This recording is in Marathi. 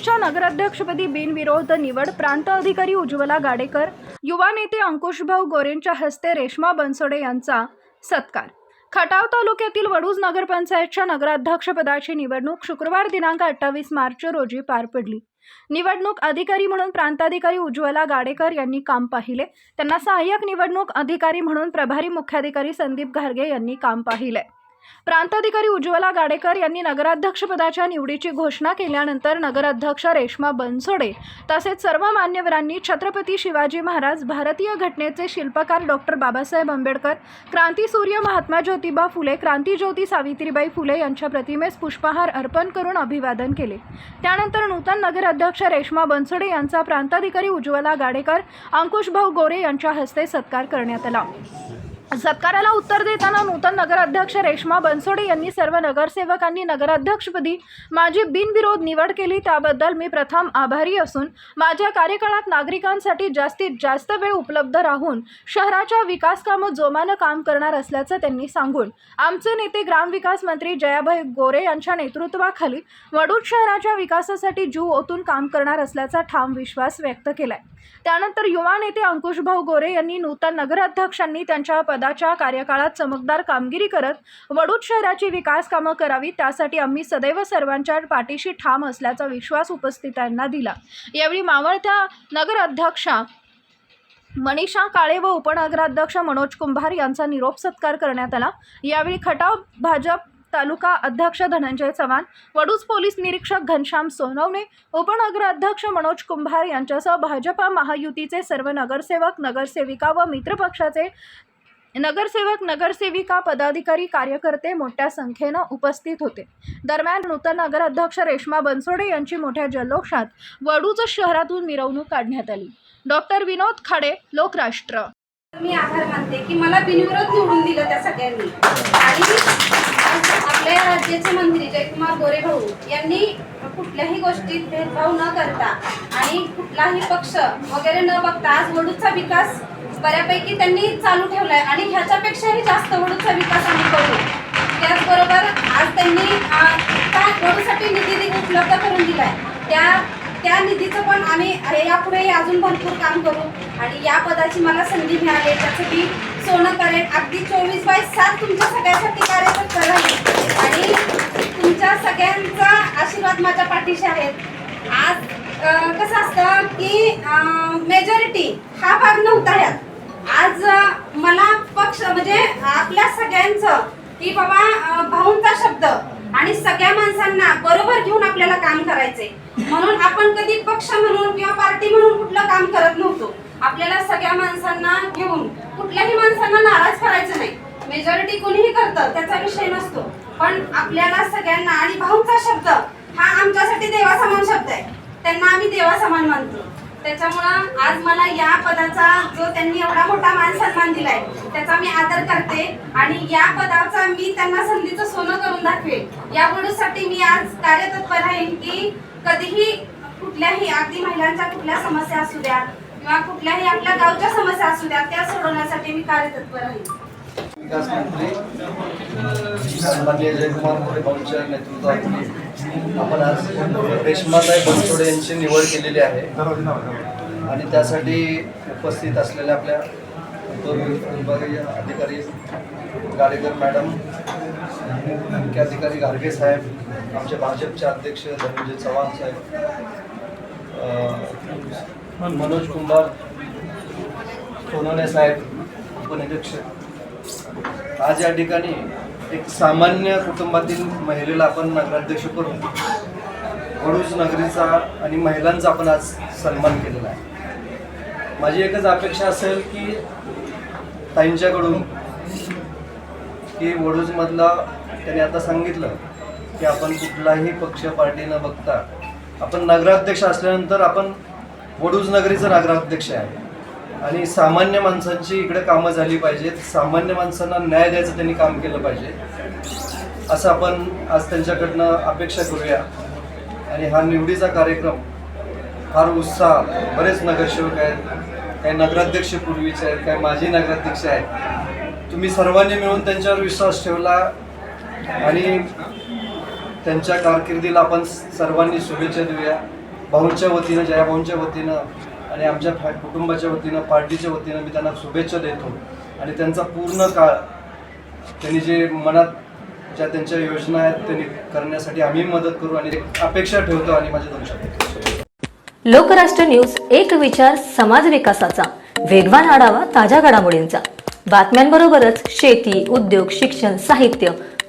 यांची नगराध्यक्षपदी बिनविरोध निवड प्रांत अधिकारी उज्ज्वला गाडेकर युवा नेते अंकुशभाऊ गोरेंच्या हस्ते रेश्मा बनसोडे यांचा सत्कार. खटाव तालुक्यातील वडूज नगरपंचायतच्या नगराध्यक्षपदाची निवडणूक शुक्रवार दिनांक अठ्ठावीस मार्च रोजी पार पडली. निवडणूक अधिकारी म्हणून प्रांताधिकारी उज्ज्वला गाडेकर यांनी काम पाहिले. त्यांना सहाय्यक निवडणूक अधिकारी म्हणून प्रभारी मुख्याधिकारी संदीप घारगे यांनी काम पाहिले. प्रांताधिकारी उज्ज्वला गाडेकर यांनी नगराध्यक्षपदाच्या निवडीची घोषणा केल्यानंतर नगराध्यक्ष रेश्मा बनसोडे तसेच सर्व मान्यवरांनी छत्रपती शिवाजी महाराज भारतीय घटनेचे शिल्पकार डॉक्टर बाबासाहेब आंबेडकर क्रांतीसूर्य महात्मा ज्योतिबा फुले क्रांतीज्योती सावित्रीबाई फुले यांच्या प्रतिमेस पुष्पहार अर्पण करून अभिवादन केले. त्यानंतर नूतन नगराध्यक्ष रेश्मा बनसोडे यांचा प्रांताधिकारी उज्ज्वला गाडेकर अंकुशभाऊ गोरे यांच्या हस्ते सत्कार करण्यात आला. सत्काराला उत्तर देताना नूतन नगराध्यक्ष रेश्मा बनसोडे यांनी सर्व नगरसेवकांनी नगराध्यक्षपदी माझी बिनविरोध निवड केली त्याबद्दल मी प्रथम आभारी असून माझ्या कार्यकाळात नागरिकांसाठी जास्तीत जास्त वेळ उपलब्ध राहून शहराच्या विकास कामं जोमानं काम करणार असल्याचं त्यांनी सांगून आमचे नेते ग्रामविकास मंत्री जयाभाई गोरे यांच्या नेतृत्वाखाली वडूद शहराच्या विकासासाठी जीव ओतून काम करणार असल्याचा ठाम विश्वास व्यक्त केलाय. त्यानंतर युवा नेते अंकुशभाऊ गोरे यांनी नूतन नगराध्यक्षांनी त्यांच्या पदाच्या कार्यकाळात चमकदार कामगिरी करत वडूज शहराची विकास कामं करावी त्यासाठी आम्ही सदैव सर्वांच्या पाठीशी ठाम असल्याचा विश्वास उपस्थितांना दिला. यावेळी मावळत्या नगराध्यक्षा मनीषा काळे व उपनगराध्यक्ष मनोज कुंभार यांचा निरोप सत्कार करण्यात आला. यावेळी खटाव भाजप तालुका अध्यक्ष धनंजय चव्हाण वडूज पोलीस निरीक्षक घनश्याम सोनवणे उपनगराध्यक्ष मनोज कुंभार यांच्यासह भाजपा महायुतीचे सर्व नगरसेवक नगरसेविका व मित्रपक्षाचे नगरसेवक नगरसेविका पदाधिकारी कार्यकर्ते मोठ्या संख्येनं उपस्थित होते. दरम्यान नूतन नगराध्यक्ष रेश्मा बनसोडे यांची मोठ्या जल्लोषात वडूज शहरातून मिरवणूक काढण्यात आली. डॉक्टर विनोद खाडे लोकराष्ट्र. मी आभार मानते की मला बिनविरोध निवडून दिलं त्या सगळ्यांनी. आणि आपल्या राज्याचे मंत्री जयकुमार गोरे भाऊ यांनी कुठल्याही गोष्टीत भेदभाव न करता आणि कुठलाही पक्ष वगैरे न बघता आज वडूचा विकास बऱ्यापैकी त्यांनी चालू ठेवलाय. आणि ह्याच्यापेक्षाही जास्त वडूचा विकास आम्ही करू. त्याचबरोबर आज त्यांनी काय वडूसाठी निधी देखील उपलब्ध करून दिलाय? त्या त्या निधीचं पण आम्ही हे यापुढे अजून भरपूर काम करू. आणि या पदाची मला संधी मिळाली. त्याचं मी सोनं करेन. अगदी चोवीस बाय सात तुमच्या सगळ्यासाठी कार्यरत राहील आणि तुमच्या सगळ्यांचा आशीर्वाद माझ्या पाठीशी आहेत. आज कसं असतं की मेजॉरिटी हा भाग नव्हता यात सगळ्यांचं की बाबा भाऊंचा शब्द. आणि सगळ्या माणसांना बरोबर घेऊन आपल्याला काम करायचंय. म्हणून आपण कधी पक्ष म्हणून किंवा पार्टी म्हणून कुठलं काम करत नव्हतो. आपल्याला सगळ्या माणसांना घेऊन कुठल्याही माणसांना नाराज करायचं नाही. मेजॉरिटी कोणीही करतं त्याचा विषय नसतो. पण आपल्याला सगळ्यांना आणि भाऊंचा शब्द हा आमच्यासाठी देवासमान शब्द आहे. त्यांना आम्ही देवासमान मानतो. त्याच्यामुळं आज मला या पदाचा जो त्यांनी एवढा मोठा मान सन्मान दिलाय त्याचा मी आदर करते आणि या पदाचा मी त्यांना संधीचं सोनं करून दाखवेल या गोष्टीसाठी मी आज कार्यतत्पर राहीन की कधीही कुठल्याही अगदी महिलांच्या कुठल्या समस्या असू द्या किंवा कुठल्याही आपल्या गावच्या समस्या असू द्या त्या सोडवण्यासाठी मी कार्यतत्पर राहीन. विकास जयकुमार मोरे भाऊंच्या नेतृत्वाखाली आपण आज रेश्माताई बनसोडे यांची निवड केलेली आहे आणि त्यासाठी उपस्थित असलेल्या आपल्या दोन विभागीय अधिकारी गाडेकर मॅडम मुख्य अधिकारी गाडगे साहेब आमचे भाजपचे अध्यक्ष धनंजय चव्हाण साहेब मनोज कुंभार सोनवणे साहेब उपनिरीक्षक आज या ठिकाणी एक सामान्य कुटुंबातील महिलेला आपण नगराध्यक्ष करून वडूज नगरीचा आणि महिलांचा आपण आज सन्मान केलेला आहे. माझी एकच अपेक्षा असेल की ताईंच्याकडून की वडूजमधला त्यांनी आता सांगितलं की आपण कुठलाही पक्ष पार्टी न बघता आपण नगराध्यक्ष असल्यानंतर आपण वडूज नगरीचं नगराध्यक्ष आहे. आणि सामान्य माणसांची इकडे कामं झाली पाहिजेत. सामान्य माणसांना न्याय द्यायचं त्यांनी काम केलं पाहिजे. असं आपण आज त्यांच्याकडनं अपेक्षा करूया. आणि हा निवडीचा कार्यक्रम फार उत्साह. बरेच नगरसेवक आहेत काही नगराध्यक्ष पूर्वीचे आहेत काही माजी नगराध्यक्ष आहेत. तुम्ही सर्वांनी मिळून त्यांच्यावर विश्वास ठेवला आणि त्यांच्या कारकिर्दीला आपण सर्वांनी शुभेच्छा देऊया. भाऊंच्या वतीनं जया भाऊंच्या वतीनं. आणि आमच्या फॅ कुटुंबाच्या वतीनं पार्टीच्या वतीनं मी त्यांना शुभेच्छा देतो. आणि त्यांचा पूर्ण काळ त्यांनी जे मनात ज्या त्यांच्या योजना आहेत त्यांनी करण्यासाठी आम्ही मदत करू आणि अपेक्षा ठेवतो आणि माझ्या तुमच्या लोकराष्ट्र न्यूज एक विचार समाज विकासाचा. वेगवान आढावा ताज्या घडामोडींचा. बातम्यांबरोबरच शेती उद्योग शिक्षण साहित्य